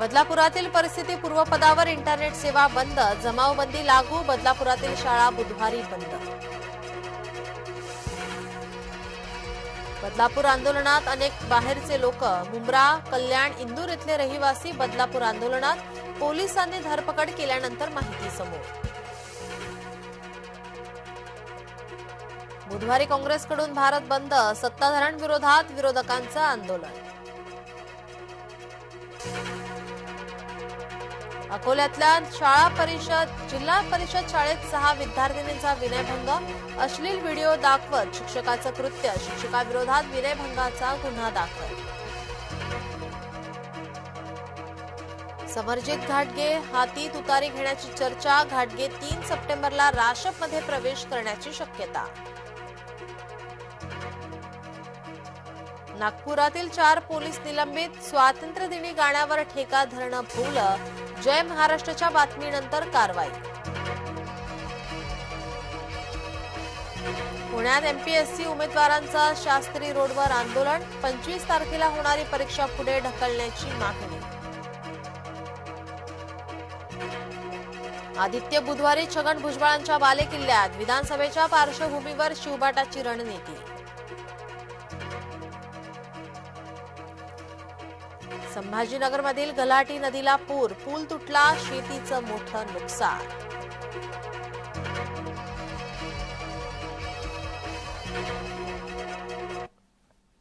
बदलापुरातील परिस्थिती पूर्वपदावर इंटरनेट सेवा बंद जमावबंदी लागू बदलापुरातील शाळा बुधवारी बंद. बदलापूर आंदोलनात अनेक बाहेरचे लोक मुंब्रा कल्याण इंदूर इथले रहिवासी बदलापूर आंदोलनात पोलिसांनी धरपकड केल्यानंतर माहिती समोर. बुधवारी काँग्रेसकडून भारत बंद सत्ताधारण विरोधात विरोधकांचं आंदोलन. अकोल्यातल्या शाळा परिषद जिल्हा परिषद शाळेत सहा विद्यार्थिनींचा विनयभंग. अश्लील व्हिडिओ दाखवत शिक्षकाचं कृत्य शिक्षकाविरोधात विनयभंगाचा गुन्हा दाखल. समरजित घाटगे हाती तुतारी घेण्याची चर्चा घाटगे तीन सप्टेंबरला राशपमध्ये प्रवेश करण्याची शक्यता. नागपुरातील चार पोलीस निलंबित स्वातंत्र्यदिनी गाण्यावर ठेका धरणं भोवलं जय महाराष्ट्राच्या बातमीनंतर कारवाई. पुण्यात एमपीएससी उमेदवारांचा शास्त्री रोडवर आंदोलन पंचवीस तारखेला होणारी परीक्षा पुढे ढकलण्याची मागणी. आदित्य बुधवारी छगन भुजबळांच्या बालेकिल्ल्यात विधानसभेच्या पार्श्वभूमीवर शिवबाटाची रणनीती. संभाजीनगरमधील गलाटी नदीला पूर. पूल तुटला शेतीचं मोठं नुकसान.